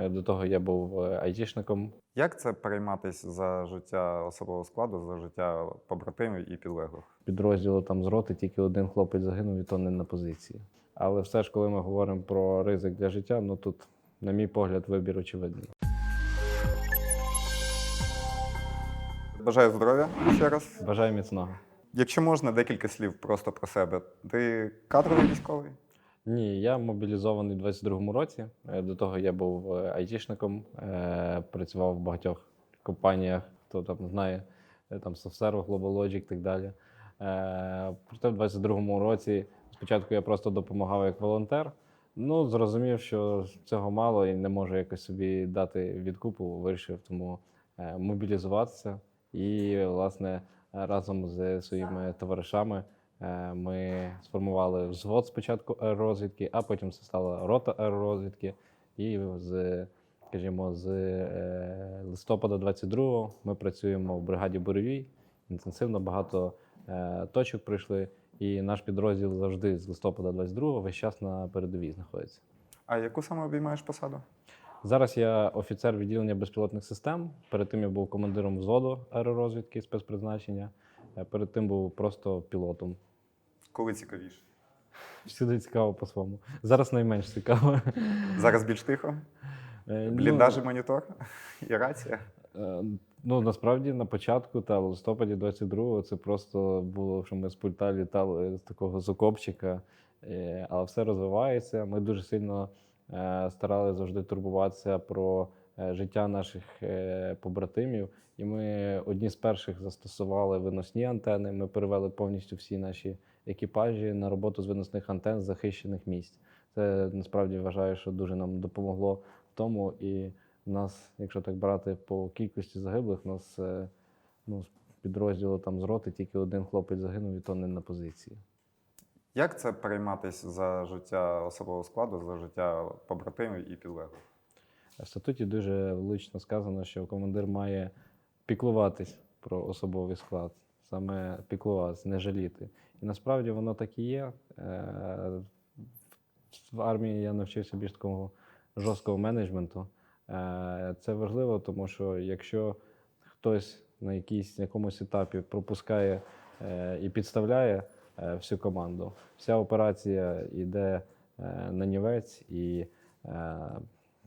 Е, До того я був е, айтішником. Як це перейматися за життя особового складу, за життя побратимів і підлеглих? Підрозділу там з роти тільки один хлопець загинув, і то не на позиції. Але все ж, коли ми говоримо про ризик для життя, ну тут, на мій погляд, вибір очевидний. Бажаю здоров'я ще раз. Бажаю міцного. Якщо можна, декілька слів просто про себе. Ти кадровий військовий? Ні, я мобілізований у 22-му році. Е, До того я був е, айтішником, е, працював в багатьох компаніях, хто там знає, там SoftServe, GlobalLogic і так далі. Проте в 22-му році спочатку я просто допомагав як волонтер. Ну, зрозумів, що цього мало і не можу якось собі дати відкупу, вирішив тому мобілізуватися. І, власне, разом з своїми товаришами Ми сформували взвод спочатку аеророзвідки, а потім це стала рота аеророзвідки. І з, скажімо, з е, листопада 22-го ми працюємо в бригаді Буревій. Інтенсивно багато е, точок прийшли. І наш підрозділ завжди з листопада 22-го весь час на передовій знаходиться. А яку саме обіймаєш посаду? Зараз я офіцер відділення безпілотних систем. Перед тим я був командиром взводу аеророзвідки спецпризначення. Е, Перед тим був просто пілотом. Коли цікавіше? Всюди цікаво по-своєму. Зараз найменш цікаво. Зараз більш тихо. Е, Бліндаж і монітор і рація. Ну, е, ну, насправді на початку, та в листопаді 22-го, це просто було, що ми з пульта літали з такого закопчика. Е, Але все розвивається. Ми дуже сильно старалися завжди турбуватися про життя наших побратимів. І ми одні з перших застосували виносні антени. Ми перевели повністю всі наші екіпажі на роботу з виносних антен з захищених місць. Це насправді вважаю, що дуже нам допомогло в тому. І в нас, якщо так брати по кількості загиблих, у нас е, ну, з підрозділу там з роти тільки один хлопець загинув, і то не на позиції. Як це перейматися за життя особового складу, за життя побратимів і підлеглих? В статуті дуже влучно сказано, що командир має піклуватись про особовий склад, саме піклуватись, не жаліти. І насправді воно так і є. Е, В армії я навчився більш такого жорсткого менеджменту. Е, Це важливо, тому що якщо хтось на якійсь якомусь етапі пропускає е, і підставляє всю команду, вся операція йде на нівець, і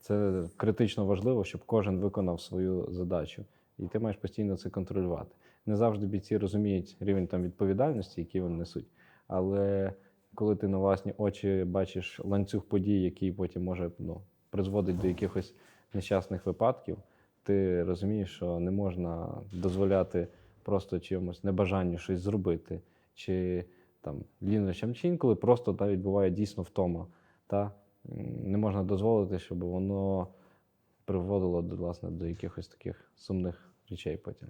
це критично важливо, щоб кожен виконав свою задачу. І ти маєш постійно це контролювати. Не завжди бійці розуміють рівень там відповідальності, який вони несуть. Але коли ти на власні очі бачиш ланцюг подій, який потім може ну, призводить до якихось нещасних випадків, ти розумієш, що не можна дозволяти просто чимось небажанню щось зробити, чи там лінощам, чи інколи просто навіть буває дійсно втома. Та? Не можна дозволити, щоб воно приводило до, власне, до якихось таких сумних речей потім.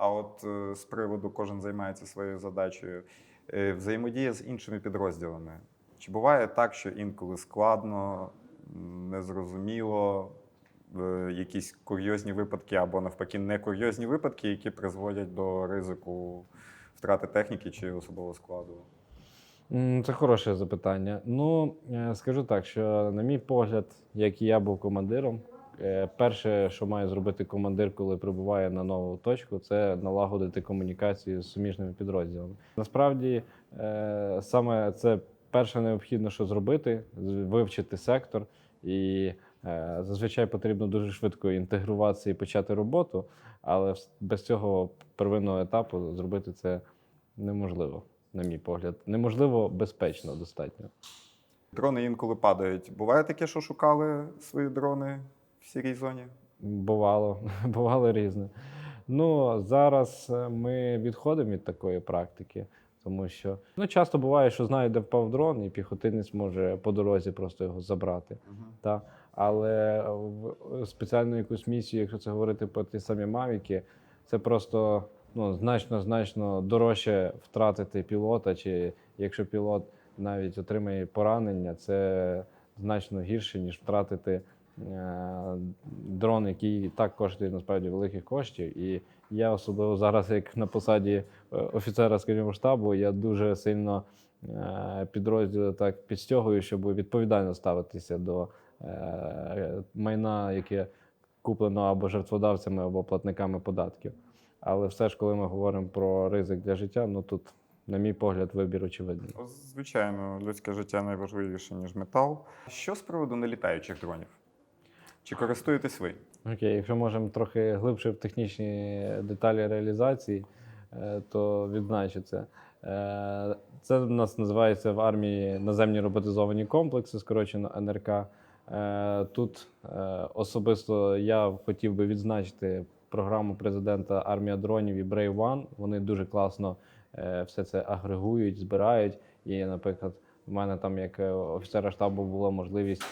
А от е, з приводу кожен займається своєю задачею, е, взаємодія з іншими підрозділами. Чи буває так, що інколи складно, незрозуміло, е, якісь курйозні випадки або навпаки не курйозні випадки, які призводять до ризику втрати техніки чи особового складу? Це хороше запитання. Ну, скажу так, що, на мій погляд, як і я був командиром, перше, що має зробити командир, коли прибуває на нову точку, це налагодити комунікацію з суміжними підрозділами. Насправді, е, саме це перше необхідно, що зробити, вивчити сектор. І е, зазвичай потрібно дуже швидко інтегруватися і почати роботу, але без цього первинного етапу зробити це неможливо, на мій погляд. Неможливо безпечно достатньо. Дрони інколи падають. Буває таке, що шукали свої дрони в сірій зоні? Бувало, бувало різне. Ну, зараз е, ми відходимо від такої практики, тому що ну, часто буває, що знають, де впав дрон, і піхотинець може по дорозі просто його забрати. Та? Але в спеціальну якусь місію, якщо це говорити про ті самі мавіки, це просто ну, значно значно дорожче втратити пілота, чи якщо пілот навіть отримає поранення, це значно гірше, ніж втратити е, дрон, який так коштує насправді великих коштів. І я особливо зараз, як на посаді е, офіцера, скажімо, штабу, я дуже сильно е, підрозділи так підстягую, щоб відповідально ставитися до е, майна, яке куплено або жертводавцями, або платниками податків. Але все ж, коли ми говоримо про ризик для життя, ну тут, на мій погляд, вибір очевидний. Звичайно, людське життя найважливіше, ніж метал. Що з приводу нелітаючих дронів? Чи користуєтесь ви? Окей, якщо можемо трохи глибше в технічні деталі реалізації, е, то відзначу це. Е, Це в нас називається в армії наземні роботизовані комплекси, скорочено НРК. Е, Тут особисто я хотів би відзначити програму президента Армія дронів і Brave One. Вони дуже класно все це агрегують, збирають. І, наприклад, в мене там, як офіцера штабу, була можливість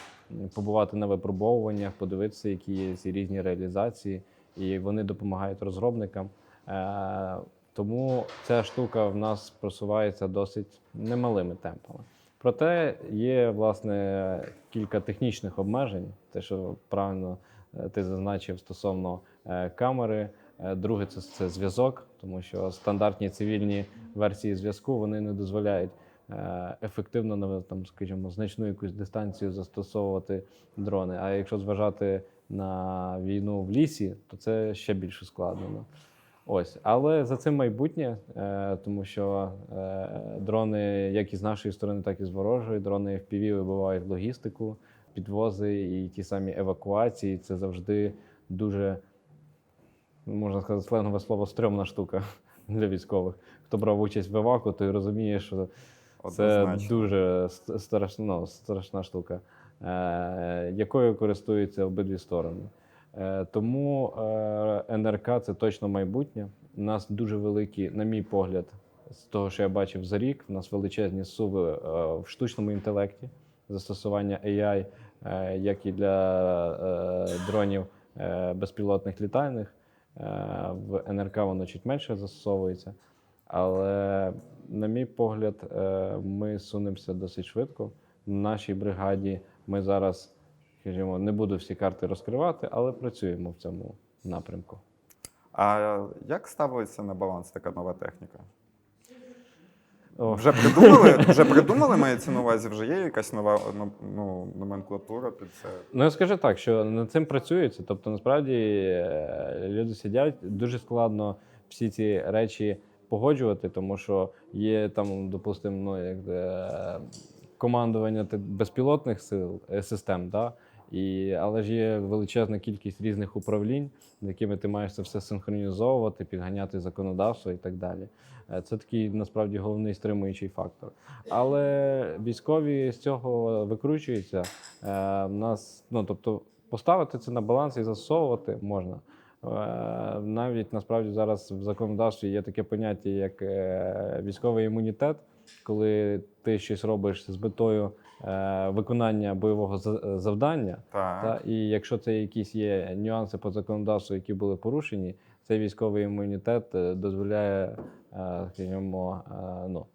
побувати на випробовуваннях, подивитися, які є ці різні реалізації, і вони допомагають розробникам. Е, Тому ця штука в нас просувається досить немалими темпами. Проте є власне кілька технічних обмежень, те, що правильно е, ти зазначив стосовно е, камери. Друге, це, це зв'язок, тому що стандартні цивільні версії зв'язку вони не дозволяють ефективно на там, скажімо, значну якусь дистанцію застосовувати дрони. А якщо зважати на війну в лісі, то це ще більш ускладнено. Ось, але за цим майбутнє, е, тому що е, дрони, як із нашої сторони, так і з ворожої, дрони FPV вибивають логістику, підвози і ті самі евакуації. Це завжди дуже, можна сказати, сленгове слово стрьомна штука для військових. Хто брав участь в еваку, той розуміє, що це дуже ст- страшна, ну, штука, е, якою користуються обидві сторони. Е, тому е, НРК це точно майбутнє. У нас дуже великі, на мій погляд, з того, що я бачив за рік, у нас величезні суви в штучному інтелекті, застосування AI, як і для дронів безпілотних літальних. В НРК воно чуть менше застосовується. Але, на мій погляд, е, ми сунемося досить швидко. В нашій бригаді ми зараз, скажімо, не буду всі карти розкривати, але працюємо в цьому напрямку. А як ставиться на баланс така нова техніка? О, Вже придумали? Вже придумали, мається на увазі, вже є якась нова ну, ну, номенклатура під це. Ну, я скажу так, що над цим працюється. Тобто, насправді е, люди сидять, дуже складно всі ці речі погоджувати, тому що є там, допустимо, ну, як е, командування безпілотних сил е, систем, да? І, але ж є величезна кількість різних управлінь, якими ти маєш це все синхронізовувати, підганяти законодавство і так далі. Е, Це такий насправді головний стримуючий фактор. Але військові з цього викручуються. Е, нас, ну тобто, поставити це на баланс і засовувати можна. Е, навіть насправді зараз в законодавстві є таке поняття, як е, військовий імунітет, коли ти щось робиш з метою е, виконання бойового завдання. Так. Та, і якщо це якісь є нюанси по законодавству, які були порушені, цей військовий імунітет дозволяє, скажімо, ну,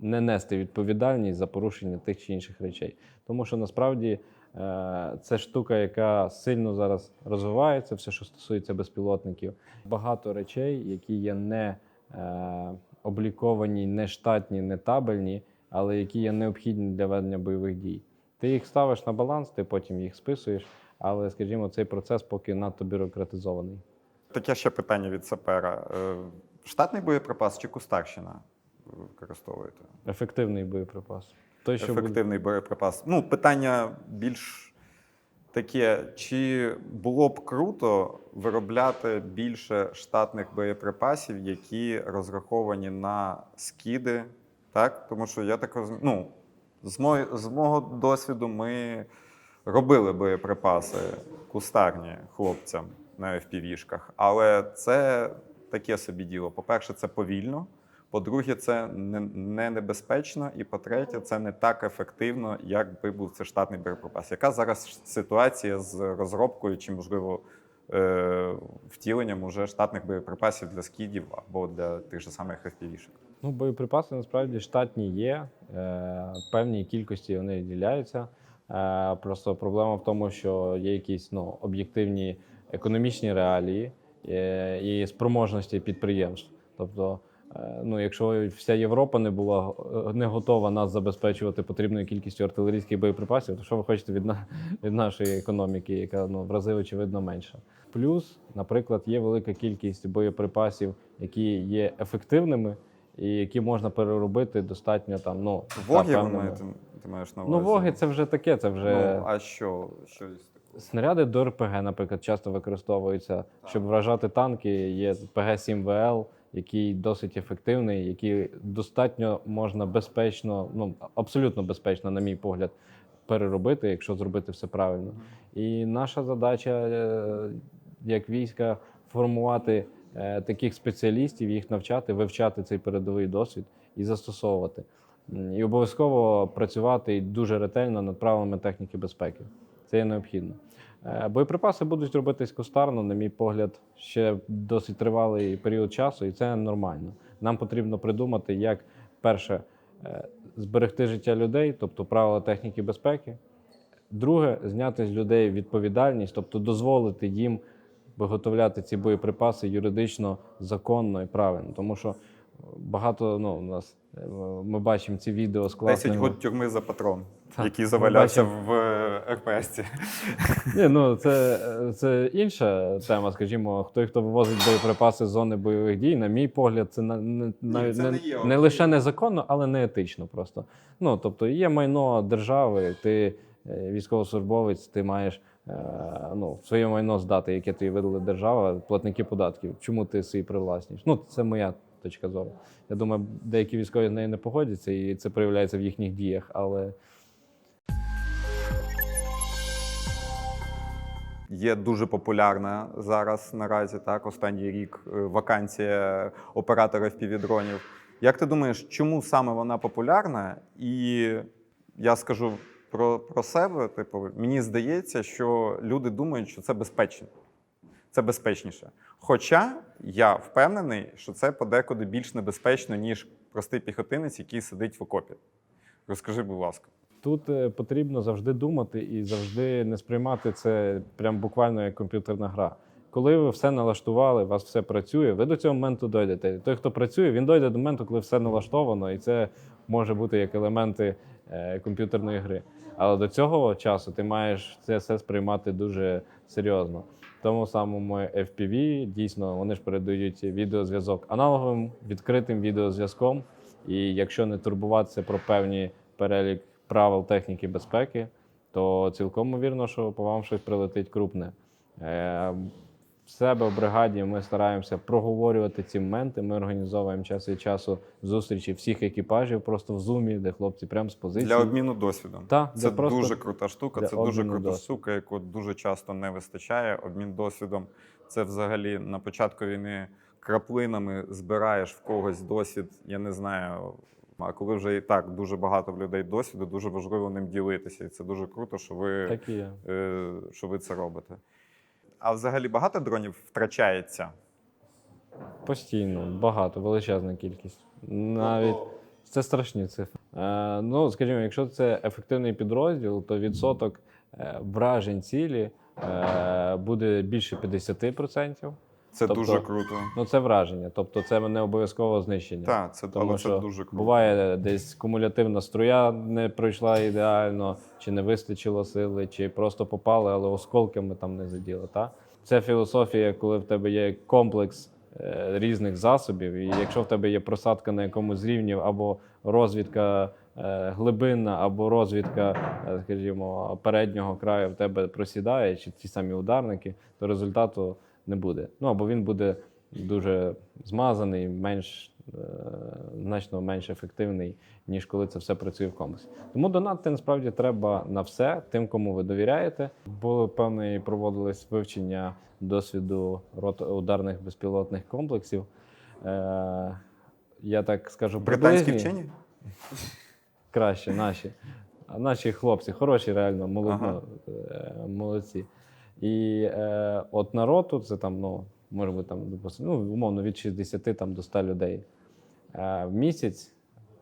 не нести відповідальність за порушення тих чи інших речей. Тому що насправді це штука, яка сильно зараз розвивається, все, що стосується безпілотників. Багато речей, які є не е, обліковані, не штатні, не табельні, але які є необхідні для ведення бойових дій. Ти їх ставиш на баланс, ти потім їх списуєш, але, скажімо, цей процес поки надто бюрократизований. Таке ще питання від сапера. Е, Штатний боєприпас чи кустарщина використовуєте? Ефективний боєприпас. Той, що буде... Ефективний боєприпас. Ну, питання більш таке: чи було б круто виробляти більше штатних боєприпасів, які розраховані на скиди? Так? Тому що я так розумію, ну, з, мої, з мого досвіду ми робили боєприпаси кустарні хлопцям на FPV-шках, але це таке собі діло. По-перше, це повільно. По-друге, це не, не небезпечно. І по-третє, це не так ефективно, як би був це штатний боєприпас. Яка зараз ситуація з розробкою чи, можливо, е, втіленням уже штатних боєприпасів для скідів або для тих же самих FPV-шок? Ну, боєприпаси насправді штатні є, е, певній кількості вони виділяються. Е, просто проблема в тому, що є якісь ну, об'єктивні економічні реалії е, і спроможності підприємств. Тобто, Ну, якщо вся Європа не була е, не готова нас забезпечувати потрібною кількістю артилерійських боєприпасів, то що ви хочете від, на, від нашої економіки, яка ну, в рази очевидно менша? Плюс, наприклад, є велика кількість боєприпасів, які є ефективними і які можна переробити достатньо там. Ну, Воги ви певними- маєте, ти маєш на увазі? Ну, воги це вже таке, це вже. Ну, а що? що такого? Снаряди до РПГ, наприклад, часто використовуються, щоб вражати танки. Є ПГ-7ВЛ, який досить ефективний, який достатньо можна безпечно, ну абсолютно безпечно, на мій погляд, переробити, якщо зробити все правильно. І наша задача е, як війська формувати е, таких спеціалістів, їх навчати, вивчати цей передовий досвід і застосовувати. І обов'язково працювати дуже ретельно над правилами техніки безпеки. Це є необхідно. Е, Боєприпаси будуть робитись кустарно, на мій погляд, ще досить тривалий період часу, і це нормально. Нам потрібно придумати, як перше е, зберегти життя людей, тобто правила техніки безпеки. Друге, зняти з людей відповідальність, тобто дозволити їм виготовляти ці боєприпаси юридично, законно і правильно. Тому що багато ну, у нас е, ми бачимо ці відео з 10 год тюрми за патрон, Так, який завалявся бачимо. в е, РПС. Ні, ну це, це інша тема. Скажімо, хто хто вивозить боєприпаси з зони бойових дій, на мій погляд, це на- не, навіть це не, не є не лише незаконно, але не етично просто. Ну тобто є майно держави, ти е, військовослужбовець, ти маєш ну, своє майно здати, яке тобі видала держава, платники податків. Чому ти свій привласнюєш? Ну, це моя точка зору. Я думаю, деякі військові з нею не погодяться, і це проявляється в їхніх діях, але. Є дуже популярна зараз наразі, так, останній рік е, вакансія оператора FPV-дронів. Як ти думаєш, чому саме вона популярна? І я скажу про, про себе: типу, мені здається, що люди думають, що це безпечно. Це безпечніше. Хоча я впевнений, що це подекуди більш небезпечно, ніж простий піхотинець, який сидить в окопі. Розкажи, будь ласка. Тут е, потрібно завжди думати і завжди не сприймати це прям буквально як комп'ютерна гра. Коли ви все налаштували, у вас все працює, ви до цього моменту дойдете. Той, хто працює, він дойде до моменту, коли все налаштовано, і це може бути як елементи е, комп'ютерної гри. Але до цього часу ти маєш це все сприймати дуже серйозно. Тому самому FPV, дійсно, вони ж передають відеозв'язок аналоговим відкритим відеозв'язком. І якщо не турбуватися про певні перелік правил техніки безпеки, то цілком ймовірно, що по вам щось прилетить крупне. В себе в бригаді ми стараємося проговорювати ці моменти. Ми організовуємо час від часу зустрічі всіх екіпажів просто в зумі, де хлопці прямо з позиції. Для обміну досвідом. Та, Це просто дуже крута штука, це дуже крута досвіду. штука, яку дуже часто не вистачає. Обмін досвідом. Це взагалі на початку війни краплинами збираєш в когось досвід. Я не знаю. А коли вже і так дуже багато в людей досвіду, дуже важливо ним ділитися. І це дуже круто, що ви, Так е, що ви це робите. А взагалі багато дронів втрачається. Постійно, багато, величезна кількість. Навіть це страшні цифри. Е, ну, скажімо, якщо це ефективний підрозділ, то відсоток е, вражень цілі е, буде більше 50%. Це Тобто- дуже круто. Ну, це враження, тобто це не обов'язково знищення. Так, це, Тому але що це дуже круто. Буває десь кумулятивна струя не пройшла ідеально, чи не вистачило сили, чи просто попали, але осколками там не заділо. Та? Це філософія, коли в тебе є комплекс е, різних засобів, і якщо в тебе є просадка на якомусь з рівнів, або розвідка е, глибинна, або розвідка, е, скажімо, переднього краю в тебе просідає, чи ті самі ударники, то результату не буде. Ну або він буде дуже змазаний, менш е, значно менш ефективний, ніж коли це все працює в комплексі. Тому донатити насправді треба на все, тим, кому ви довіряєте. Було певне проводилось вивчення досвіду рот ударних безпілотних комплексів. Е, я так скажу, Британські вчені? краще наші. Наші хлопці хороші, реально, молод... Ага. е, молодці. І е, от на роту це там, ну, може бути там, ну, умовно, від 60 там, до 100 людей. Е, в місяць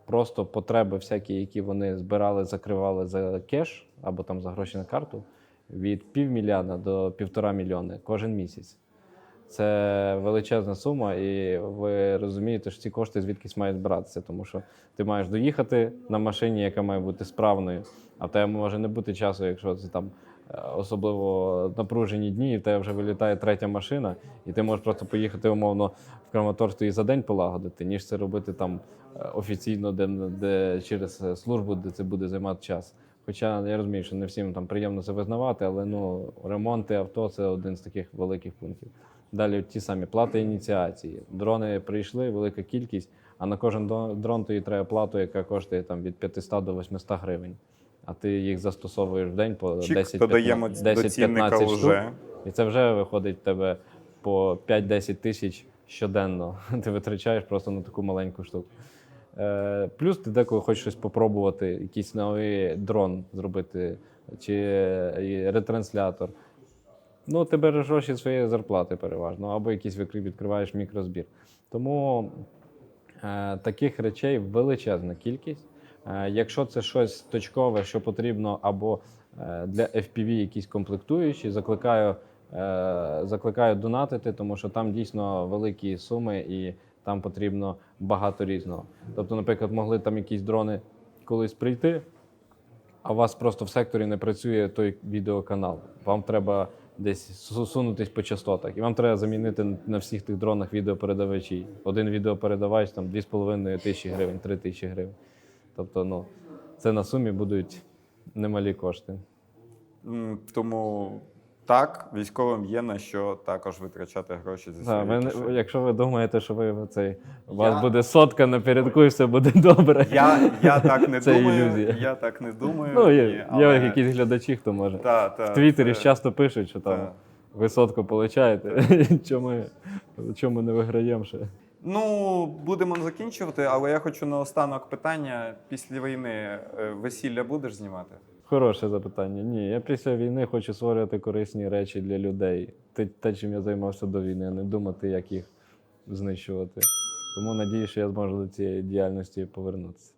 просто потреби всякі, які вони збирали, закривали за кеш або там за гроші на карту, від півмільйона до півтора мільйони кожен місяць. Це величезна сума, і ви розумієте, що ці кошти звідкись мають братися, тому що ти маєш доїхати на машині, яка має бути справною, а в тебе може не бути часу, якщо це там особливо напружені дні, і в тебе вже вилітає третя машина, і ти можеш просто поїхати умовно в Краматорськ і за день полагодити, ніж це робити там е, офіційно, де, де через е, службу, де це буде займати час. Хоча я розумію, що не всім там приємно це визнавати, але ну ремонти авто це один з таких великих пунктів. Далі ті самі плати ініціації. Дрони прийшли, велика кількість, а на кожен дрон тобі треба плату, яка коштує там від 500 до 800 гривень. А ти їх застосовуєш в день по 10 додаємо до цінника 10-15 штук. І це вже виходить в тебе по 5-10 тисяч щоденно. Ти витрачаєш просто на таку маленьку штуку. Е, плюс ти деколи хочеш щось попробувати, якийсь новий дрон зробити, чи ретранслятор. Ну, ти береш гроші своєї зарплати переважно, або якийсь відкриваєш мікрозбір. Тому е, таких речей величезна кількість. Е, якщо це щось точкове, що потрібно, або е, для FPV якісь комплектуючі, закликаю, е, закликаю донатити, тому що там дійсно великі суми і там потрібно багато різного. Тобто, наприклад, могли там якісь дрони колись прийти, а у вас просто в секторі не працює той відеоканал. Вам треба десь су- сунутись по частотах, і вам треба замінити на всіх тих дронах відеопередавачі. Один відеопередавач там 2,5 тисячі гривень, 3 тисячі гривень. Тобто, ну, це на сумі будуть немалі кошти. Тому так, військовим є на що також витрачати гроші зі своєї ви, кишені. якщо ви думаєте, що ви цей, у вас Я- буде сотка напередку і все буде добре. Я, я так не Це думаю. ілюзія. Я так не думаю. Ну, є, ні, є але- якісь глядачі, хто може. Та, та, В Твіттері це- часто пишуть, що там та. ви сотку получаєте. Чому чому не виграємо ще? Ну, будемо закінчувати, але я хочу наостанок питання: після війни е, весілля будеш знімати? Хороше запитання. Ні, я після війни хочу створювати корисні речі для людей. Те, те, чим я займався до війни, не думати, як їх знищувати. Тому надію, що я зможу до цієї діяльності повернутися.